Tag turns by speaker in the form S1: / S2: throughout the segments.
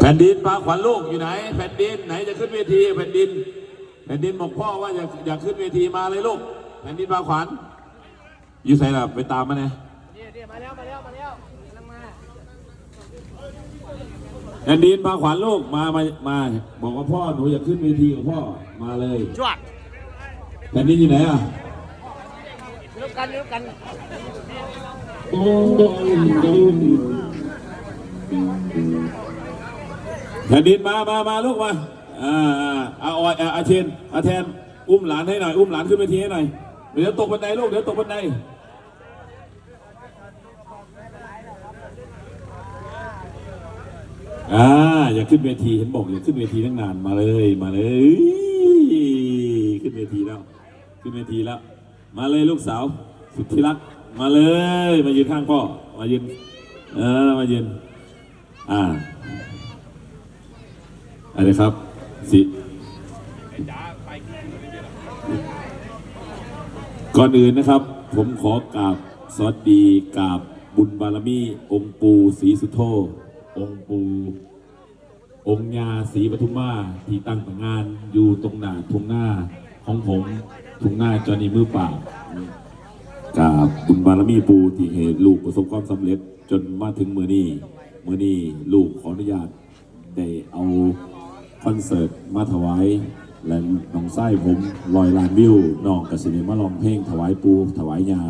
S1: แผ่นดินพาขวัญลูกอยู่ไหน แผ่นดินไหนจะขึ้นเวที แผ่นดิน แผ่นดินบอกพ่อว่าอยากอยากขึ้นเวทีมาเลยลูก แผ่นดินพาขวัญอยู่ไหนล่ะไปตามมาเนี่ย
S2: เนี่ยเนี่ยมาแล้วมาแล้วมาแล้วกำลังมา
S1: แผ่นดินพาขวัญลูกมามามาบอกว่าพ่อหนูอยากขึ้นเวทีกับพ่อมาเลย
S2: จวด
S1: แผ่นดินอยู่ไหนอะ
S2: เร็วกันเร็วกัน
S1: แผ่นดินมามามาลูกมาอ่าอ่าอาออยอาอาเชนอาแทน อุ้มหลานให้หน่อย อุ้มหลานขึ้นเวทีให้หน่อย เดี๋ยวตกบันไดลูก เดี๋ยวตกบันไดอ่าอย่าขึ้นเวทีเห็นบอกอย่าขึ้นเวทีตั้งนานมาเลยมาเลย ขึ้นเวทีแล้ว ขึ้นเวทีแล้ว มาเลยลูกสาว สุดที่รัก มาเลย มายืนข้างพ่อ มายืน เออ มายืน อ่า อะไรครับสิก่อนอื่นนะครับ ผมขอกราบสวัสดีกราบบุญบารมี องค์ปูศรีสุโธองค์ปู องค์ยาศรีปทุมมาที่ตั้งแต่งานอยู่ตรงหน้าทุ่งหน้าของผมทุ่งหน้าจอนีมือเปล่ากราบบุญบารมีปูที่เหตุลูกประสบความสำเร็จจนมาถึงมือนี้มือนี้ลูกขออนุญาตได้เอา คอนเสิร์ตมาถวาย และน้องไส้ผมลอยลานวิวน้องกสิเนมาลองเพลงถวายปู ถวายยา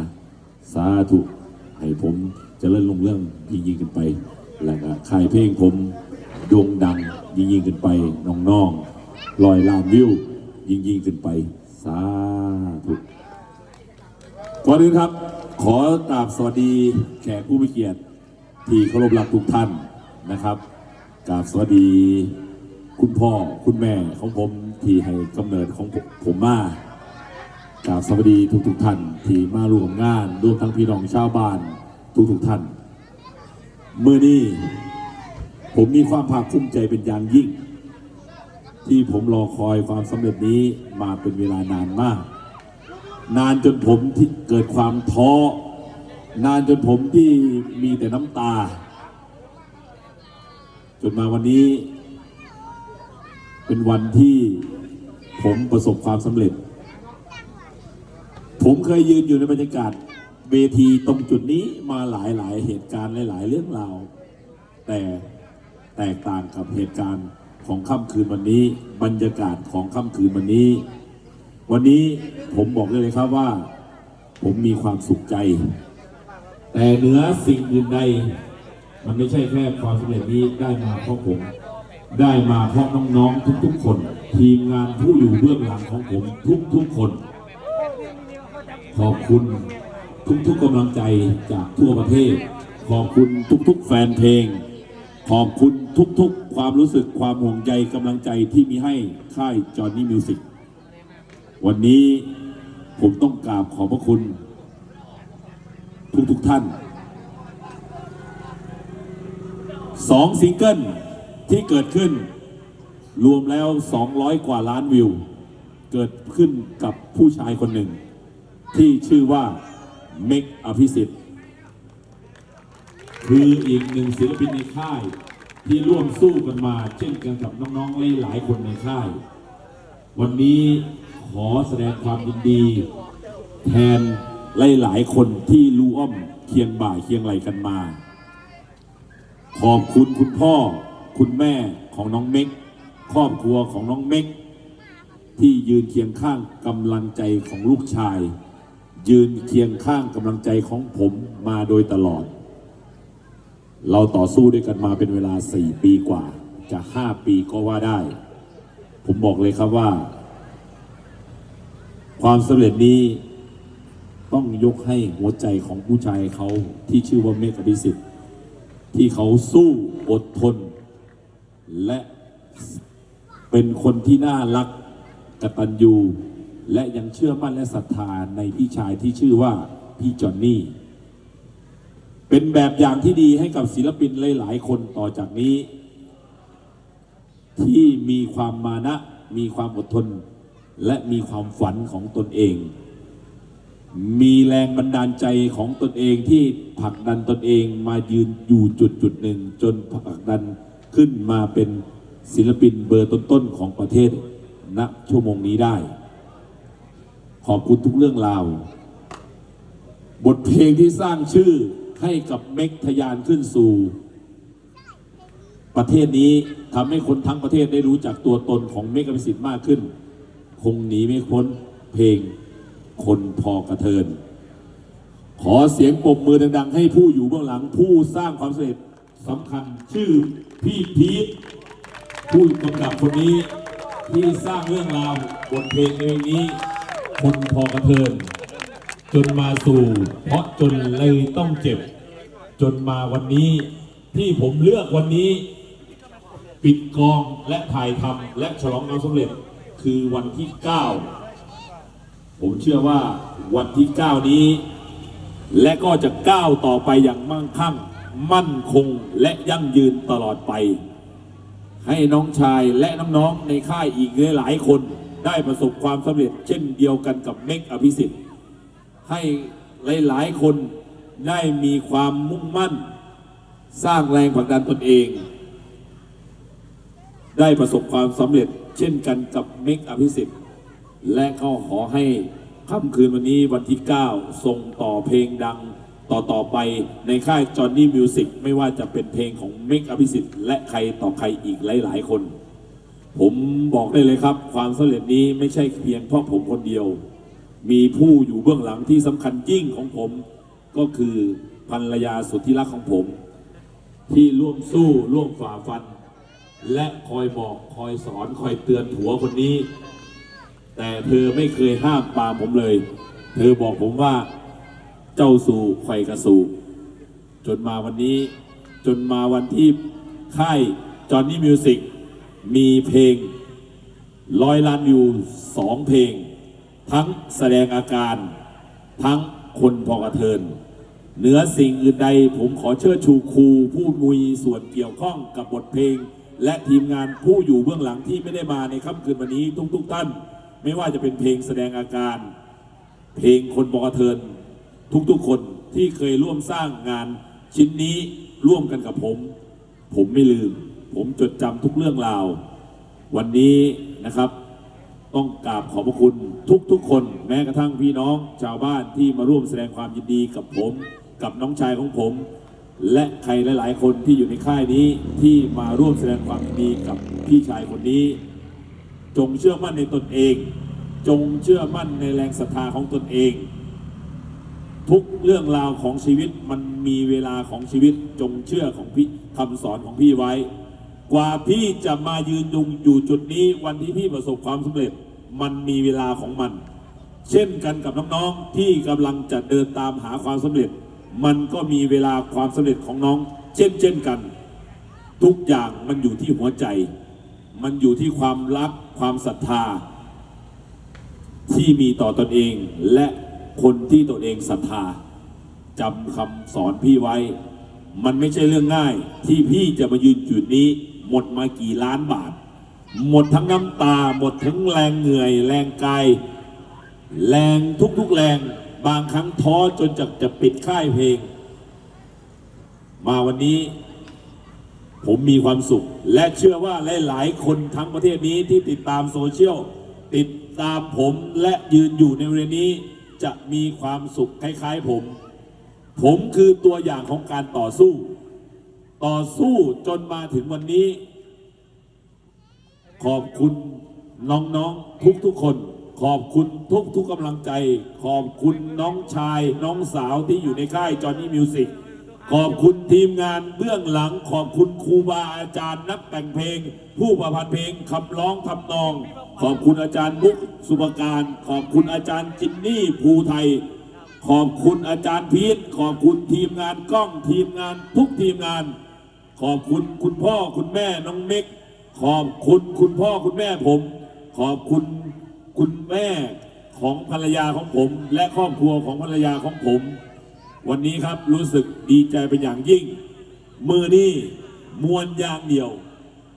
S1: สาธุให้ผมจะเล่นลงเรื่องยิ่งยิ่งขึ้นไป และก็ค่ายเพลงผมโด่งดังยิ่งยิ่งขึ้นไปน้องๆลอยลานวิวยิ่งยิ่งขึ้นไป สาธุก่อนอื่นครับ ขอกราบสวัสดีแขกผู้มีเกียรติ ที่เคารพรักทุกท่านนะครับกราบสวัสดี คุณพ่อคุณแม่ของผมที่ให้กำเนิดของผมผมมากราบสวัสดีทุกๆท่านที่มาร่วมงานรวมทั้งพี่น้องชาวบ้านทุกทุกๆท่านเมื่อนี้ผมมีความภาคภูมิใจเป็นอย่างยิ่ง ที่ผมรอคอยความสำเร็จนี้มาเป็นเวลานานมาก นานจนผมที่เกิดความท้อ นานจนผมที่มีแต่น้ำตา จนมาวันนี้ เป็นวันที่ผมประสบความสำเร็จ ผมเคยยืนอยู่ในบรรยากาศเวทีตรงจุดนี้มาหลายหลายๆเหตุการณ์หลาย ๆ เรื่องราว แต่แตกต่างกับเหตุการณ์ของค่ำคืนวันนี้ บรรยากาศของค่ำคืนวันนี้ วันนี้ผมบอกได้เลยครับว่า ผมมีความสุขใจ แต่เหนือสิ่งอื่นใด มันไม่ใช่แค่ความสำเร็จนี้ได้มาเพราะผม ได้มาเพราะน้องๆทุกๆคน ทีมงานผู้อยู่เบื้องหลังของผมทุกๆคน ขอบคุณทุกๆกำลังใจจากทั่วประเทศ ขอบคุณทุกๆ แฟนเพลง ขอบคุณทุกๆ ความรู้สึกความห่วงใยกำลังใจที่มีให้ค่ายจอห์นนี่มิวสิกวันนี้ผมต้องกราบขอบพระคุณ ทุกๆท่านสองซิงเกิล ที่เกิดขึ้น รวมแล้ว 200 กว่าล้านวิว เกิดขึ้นกับผู้ชายคนหนึ่ง ที่ชื่อว่าเมกอภิสิทธิ์คืออีกหนึ่งศิลปินในค่าย ที่ร่วมสู้กันมา เช่นกันกับน้องๆหลายๆคนในค่าย วันนี้ขอแสดงความยินดี แทนหลายๆคนที่รู้อ้อมเคียงบ่ายเคียงไหลกันมา ขอบคุณคุณพ่อ คุณแม่ของน้องเม็ก ครอบครัวของน้องเม็ก ที่ยืนเคียงข้างกำลังใจของลูกชาย ยืนเคียงข้างกำลังใจของผมมาโดยตลอด เราต่อสู้ด้วยกันมาเป็นเวลา 4 ปีกว่า จะ 5 ปีก็ว่าได้ ผมบอกเลยครับว่า ความสำเร็จนี้ต้องยกให้หัวใจของผู้ชายเขาที่ชื่อว่าเมฆอภิสิทธิ์ที่เขาสู้อดทน และเป็นคนที่น่ารักกตัญญูและยังเชื่อมั่นและศรัทธาในพี่ชายที่ชื่อว่าพี่จอนนี่ เป็นแบบอย่างที่ดีให้กับศิลปินหลาย ๆ คนต่อจากนี้ ที่มีความมานะ มีความอดทน และมีความฝันของตนเอง มีแรงบันดาลใจของตนเองที่ผลักดันตนเองมายืนอยู่จุดจุดหนึ่งจนผลักดัน ขึ้นมาเป็นศิลปินเบอร์ต้นๆของประเทศณชั่วโมงนี้ได้ ขอบคุณทุกเรื่องราว บทเพลงที่สร้างชื่อให้กับเมกทะยานขึ้นสู่ ประเทศนี้ทำให้คนทั้งประเทศได้รู้จักตัวตนของเมกะพิสิทธิ์มากขึ้น คงหนีไม่พ้นเพลงคนพอกระเทิน ขอเสียงปรบมือดังๆ ให้ผู้อยู่เบื้องหลังผู้สร้างความสำเร็จ สำคัญชื่อพี่พีทผู้กำกับคนนี้ที่สร้างเรื่องราวบทเพลงในเพลงนี้ คนพอกระเทิน จนมาสู่ เพราะจนเลยต้องเจ็บ จนมาวันนี้ ที่ผมเลือกวันนี้ ปิดกองและถ่ายทำและฉลองความสำเร็จคือวันที่ 9 ผมเชื่อว่าวันที่ 9 นี้ และก็จะก้าวต่อไปอย่างมั่งคั่ง มั่นคงและยั่งยืนตลอดไป ให้น้องชายและน้องๆในค่ายอีกหลายคนได้ประสบความสำเร็จเช่นเดียวกันกับเมกอภิสิทธิ์ ให้หลายๆคนได้มีความมุ่งมั่น สร้างแรงผลักดันตนเอง ได้ประสบความสำเร็จเช่นกันกับเมกอภิสิทธิ์ และก็ขอให้ค่ำคืนวันนี้วันที่ 9 ส่งต่อเพลงดัง ต่อต่อไปในค่ายจอห์นนี่มิวสิกไม่ว่าจะเป็นเพลงของเมกอภิสิทธิ์และใครต่อใครอีกหลาย ๆ คน ผมบอกได้เลยครับ ความสำเร็จนี้ไม่ใช่เพียงเพราะผมคนเดียว มีผู้อยู่เบื้องหลังที่สำคัญยิ่งของผม ก็คือภรรยาสุดที่รักของผม ที่ร่วมสู้ร่วมฝ่าฟัน และคอยบอกคอยสอนคอยเตือนผัวคนนี้ แต่เธอไม่เคยห้ามปามผมเลย เธอบอกผมว่า เจ้าสู่ไข่กระสู่ จนมาวันนี้จนมาวันที่ค่ายจอห์นนี่มิวสิกมีเพลงร้อยล้านวิวสองเพลง ทั้งแสดงอาการ ทั้งคนพอกระเทินเหนือสิ่งอื่นใดผมขอเชิดชูครูผู้มีส่วนเกี่ยวข้องกับบทเพลง และทีมงานผู้อยู่เบื้องหลังที่ไม่ได้มาในค่ำคืนวันนี้ทุกๆท่าน ไม่ว่าจะเป็นเพลงแสดงอาการ เพลงคนบอกเทิน ทุกๆคนที่เคยร่วมสร้างงานชิ้นนี้ร่วมกันกับผม ผมไม่ลืม ผมจดจำทุกเรื่องราว วันนี้นะครับ ต้องกราบขอบพระคุณทุกๆ คน แม้กระทั่งพี่น้องชาวบ้านที่มาร่วมแสดงความยินดีกับผม กับน้องชายของผม และใครหลาย ๆ คนที่อยู่ในค่ายนี้ที่มาร่วมแสดงความยินดีกับพี่ชายคนนี้ จงเชื่อมั่นในตนเอง จงเชื่อมั่นในแรงศรัทธาของตนเอง ทุกเรื่องราวของชีวิตมันมีเวลาของชีวิตจงเชื่อของพี่คำสอนของพี่ไว้ กว่าพี่จะมายืนยงอยู่จุดนี้วันที่พี่ประสบความสำเร็จ มันมีเวลาของมัน เช่นกันกับน้องๆที่กำลังจะเดินตามหาความสำเร็จ มันก็มีเวลาความสำเร็จของน้อง เช่นเช่นกัน ทุกอย่างมันอยู่ที่หัวใจ มันอยู่ที่ความรักความศรัทธา ที่มีต่อตนเองและ คนที่ตนเองศรัทธาจำคำสอนพี่ไว้ มันไม่ใช่เรื่องง่าย ที่พี่จะมายืนจุดนี้ หมดมากี่ล้านบาท หมดทั้งน้ำตา หมดทั้งแรงเหนื่อย แรงกาย แรงทุกๆแรง บางครั้งท้อจนจะจะปิดค่ายเพลง มาวันนี้ ผมมีความสุข และเชื่อว่าหลายๆ คนทั้งประเทศนี้ที่ติดตามโซเชียลติดตามผมและยืนอยู่ในบริเวณนี้ จะมีความสุขคล้ายๆผม ผมคือตัวอย่างของการต่อสู้ ต่อสู้จนมาถึงวันนี้ ขอบคุณน้องๆทุกๆคน ขอบคุณทุกๆกำลังใจ ขอบคุณน้องชาย น้องสาวที่อยู่ในค่ายจอห์นนี่มิวสิก ขอบคุณทีมงานเบื้องหลัง ขอบคุณครูบาอาจารย์นักแต่งเพลง ผู้ประพันธ์เพลงคำร้องทำนอง ขอบคุณอาจารย์มุกสุภการ ขอบคุณอาจารย์จินนี่ภูไทย ขอบคุณอาจารย์พีทขอบคุณทีมงานกล้องทีมงานทุกทีมงาน ขอบคุณคุณพ่อคุณแม่น้องเม็ก ขอบคุณคุณพ่อคุณแม่ผม ขอบคุณคุณแม่ของภรรยาของผม และครอบครัวของภรรยาของผม วันนี้ครับรู้สึกดีใจเป็นอย่างยิ่ง มือนี้มวนยางเดียว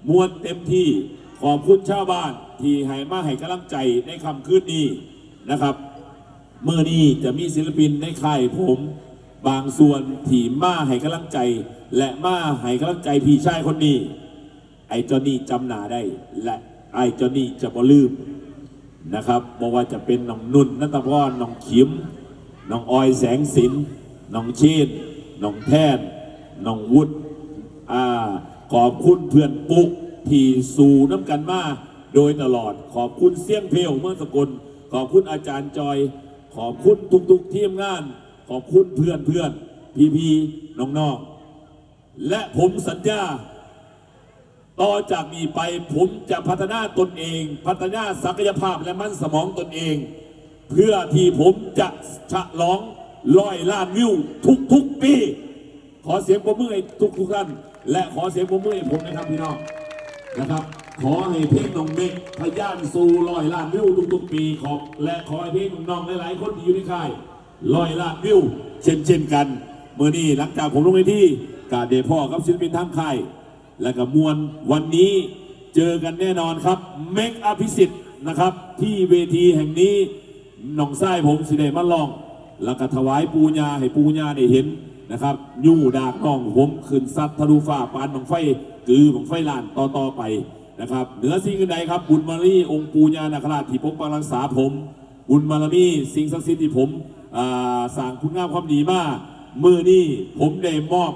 S1: มวนเต็มที่ขอบคุณชาวบ้าน ที่ให้มาให้กำลังใจในคำคืนนี้นะครับเมื่อนี้จะมีศิลปินในค่ายผมบางส่วนที่มาให้กำลังใจ และมาให้กำลังใจพี่ชายคนนี้ ไอ้เจอนี่จำหนาได้ และไอ้เจอนี่จะบ่ลืมนะครับบอกว่าจะเป็นน้องนุ่นนัตพรน้องขิมน้องออยแสงสิน น้องเชนน้องแทนน้องวุฒิอ่าขอบคุณเพื่อนปุ๊กที่สู่น้ำกันมาโดยตลอด ขอบคุณเสี่ยงเพลวเมื่อสกลขอบคุณอาจารย์จอย ขอบคุณทุกๆทีมงาน ขอบคุณเพื่อนเพื่อนพี่พี่น้องๆ และผมสัญญา ต่อจากนี้ไปผมจะพัฒนาตนเอง พัฒนาศักยภาพและมั่นสมองตนเอง เพื่อที่ผมจะฉลอง ร้อยล้านวิวทุกๆปี ขอเสียงปรบมือให้ทุกทุกท่าน และขอเสียงปรบมือให้ผมนะครับพี่น้องนะครับ ขอให้เพลงน้องเมกพยานสู่ร้อยล้านวิวทุกๆปีขอบและขอให้เพลงน้องหลายๆคนที่อยู่ในค่ายร้อยล้านวิว เช่นเช่นกันเมื่อนี้หลังจากผมลงไปที่กาเดพ่อกับศิลปินทั้งค่ายและก็มวลวันนี้เจอกันแน่นอนครับเมกอภิสิทธิ์นะครับ ที่เวทีแห่งนี้หนองไส้ผมสิเดมาลอง แล้วก็ถวายปูญาให้ปูญาได้เห็นนะครับยู่ดากน้องผมขึ้นซัดทะลุฟ้าปานบังไฟกือบังไฟลานต่อต่อไปนะครับ เหนือสิ่งอื่นใดครับ บุญมารีองค์ปูญานาคราชที่ปกปักรักษาผม บุญบารมีสิ่งศักดิ์สิทธิ์ที่ผมอ่าสร้างคุณงามความดีมากมือนี้ผมได้มอบ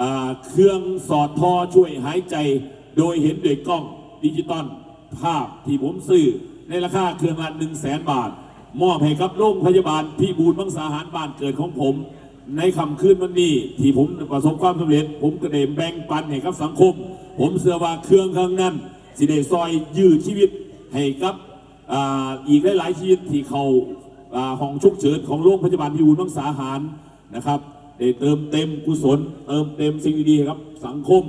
S1: อ่าเครื่องสอดท่อช่วยหายใจ โดยเห็นด้วยกล้องดิจิตอลภาพที่ผมซื้อในราคาเครื่องละ1 0 0 0 0แสนบาท มอบให้กับโรงพยาบาลพี่บูรณ์มังสาหารบ้านเกิดของผม ในคำคืนวันนี้ ที่ผมประสบความสำเร็จ ผมก็ได้แบ่งปันให้กับสังคม ผมเชื่อว่าเครื่องข้างนั้น สิได้ซอยยืดชีวิตให้กับอ่าอีกหลายๆชีวิตที่เขาาห้องฉุกเฉินของโรงพยาบาลพิบูลมังสาหารนะครับได้เติมเต็มกุศล เติมเต็มสิ่งดีๆครับสังคม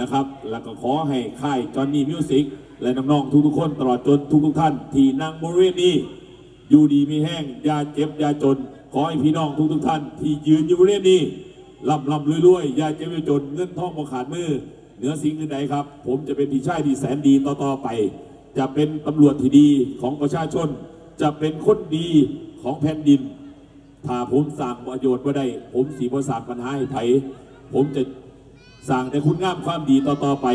S1: นะครับ แล้วก็ขอให้ค่ายจอห์นนี่มิวสิกและน้องๆทุกๆคนตลอดจนทุกๆท่าน ที่นั่งบริเวณนี้ อยู่ดีมีแห้งยาเจ็บยาจน ขอให้พี่น้องทุกๆท่าน ที่ยืนอยู่บริเวณนี้ร่ำร่ำรวยๆอย่าเจ็บยาจนเงินทองบ่ขาดมือ เหนือสิ่งอื่นใดครับ ผมจะเป็นพี่ชายที่แสนดีต่อๆไป จะเป็นตำรวจที่ดีของประชาชน จะเป็นคนดีของแผ่นดิน ถ้าผมสั่งประโยชน์ว่าได้ ผมสีบสั่งปัญหาให้ไผผมจะสั่งแต่คุณงามความดีต่อๆไป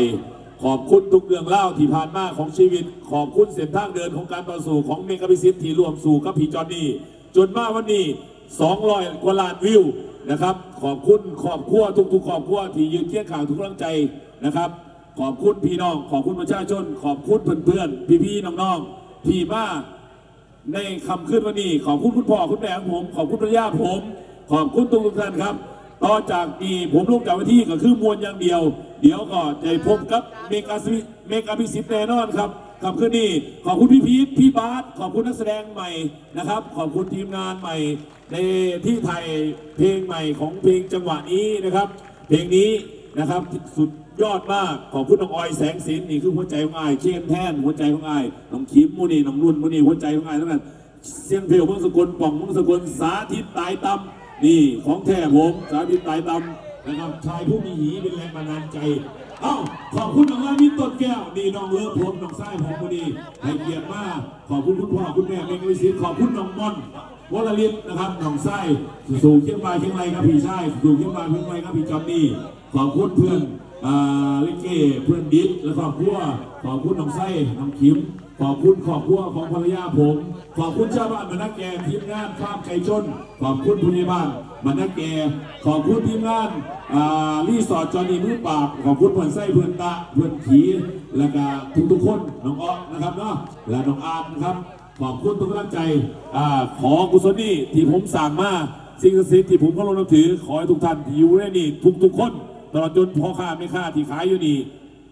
S1: ขอบคุณทุกเรื่องเล่าที่ผ่านมาของชีวิต ขอบคุณเส้นทางเดินของการต่อสู้ของเมกะพิสิทธิ์ที่รวมสู่กับพี่จอนนี่จนมาวันนี้ 200 กว่าล้านวิวนะครับ ขอบคุณขอบครัวทุกๆขอบครัวที่ยืนเคียงข้างทุกกำลังใจนะครับ ขอบคุณพี่น้อง ขอบคุณประชาชน ขอบคุณเพื่อนๆพี่ๆน้องๆที่มาในคำขึ้นวันนี้ ขอบคุณคุณพ่อคุณแม่ของผม ขอบคุณภรรยาผม ขอบคุณทุกท่านครับ ต่อจากนี้ผมลงจากวันที่ก็คือมวลอย่างเดียว เดี๋ยวก็จะพบกับเมกาซิเมกาพิสิทแน่นอนครับคำขึ้นนี้ขอบคุณพี่พีทพี่บาสขอบคุณนักแสดงใหม่นะครับ ขอบคุณทีมงานใหม่ ในที่ไทยเพลงใหม่ของเพลงจังหวะนี้นะครับ เพลงนี้นะครับสุดยอดมากขอบคุณน้องออยแสงสินนี่คือหัวใจของไอายเชียนแท่นหัวใจของไอายน้องคิมมูนี่น้องนุ่นมูนี่หัวใจของไอายทั้งนั้นเสียงเพลงเมืองสกลป่องเมืองสกลสาธิตตายตำ นี่ของแท้ผมสาธิตตายตำนะครับชายผู้มีหีเป็นแรงบันดาลใจ เอ้าขอบคุณน้องลามิตต้นแก้วนี่น้องเลิฟผมน้องไส้ผมมูนี่ให้เกียรติมากขอบคุณคุณพ่อคุณแม่เมงวิสิตขอบคุณน้องมอนวรลิศนะครับหนองไส้สู่เชียงรายเชียงรายครับพี่ชายสู่เชียงรายเชียงรายครับพี่จอมนี่ขอบคุณเพื่อนอ่าลิเกเพื่อนดิษและครอบครัวขอบคุณหนองไส้น้องคิม ขอบคุณครอบครัวของภรรยาผม ขอบคุณชาวบ้านบรรณแกทีมงานข้ามไก่ชน ขอบคุณผู้ใหญ่บ้านบรรณแก ขอบคุณทีมงานรีสอร์ทจอนี่มือปาบขอบคุณเพื่อนไส้เพื่อนตะเพื่อนขีและก็ทุกๆคนน้องอ๊อนะครับเนาะและน้องอาร์มนะครับ ขอบคุณทุกกำลังใจอขอกุศลนี่ที่ผมสั่งมาสิ่งศักดิ์สิทธิ์ที่ผมเคารพนับถือขอให้ทุกท่านที่อยู่ในนี่ทุกทุกคนตลอดจนพ่อค้าแม่ค้าที่ขายอยู่นี่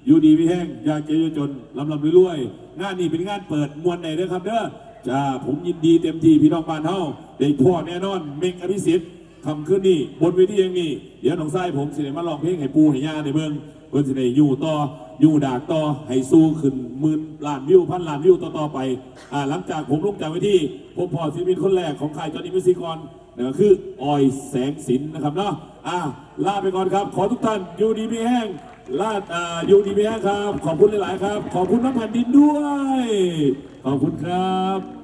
S1: อยู่ดีไม่แห้งอยากเจอจนลำลำรวยๆงานนี้เป็นงานเปิดมวลไหนเด้อครับเด้อจ้าผมยินดีเต็มที่พี่น้องบ้านเฮาได้พ่อแน่นอนเมงอภิสิทธิ์คำขึ้นนี่บนเวทีอย่างนี้เดี๋ยวน้องไส้ผมสิได้มาลองเพลงให้ปูให้ย่าในเมืองเพื่อนสิได้อยู่ต่ออยู่ดากต่อให้สู้ขึ้นหมื่นล้านวิวพันล้านวิวต่อๆไปอ่าหลังจากผมลงจากเวทีผมพอศิลปินคนแรกของค่ายจอห์นนี่มิวสิคอนนั่นก็คือออยแสงสินนะครับเนาะอ่าลาไปก่อนครับ ขอทุกท่านอยู่ดีมีแห้ง ลาดอ่ายูดีเมียครับ ขอบคุณหลาย ๆ ครับ ขอบคุณน้ำแผ่นดินด้วย ขอบคุณครับ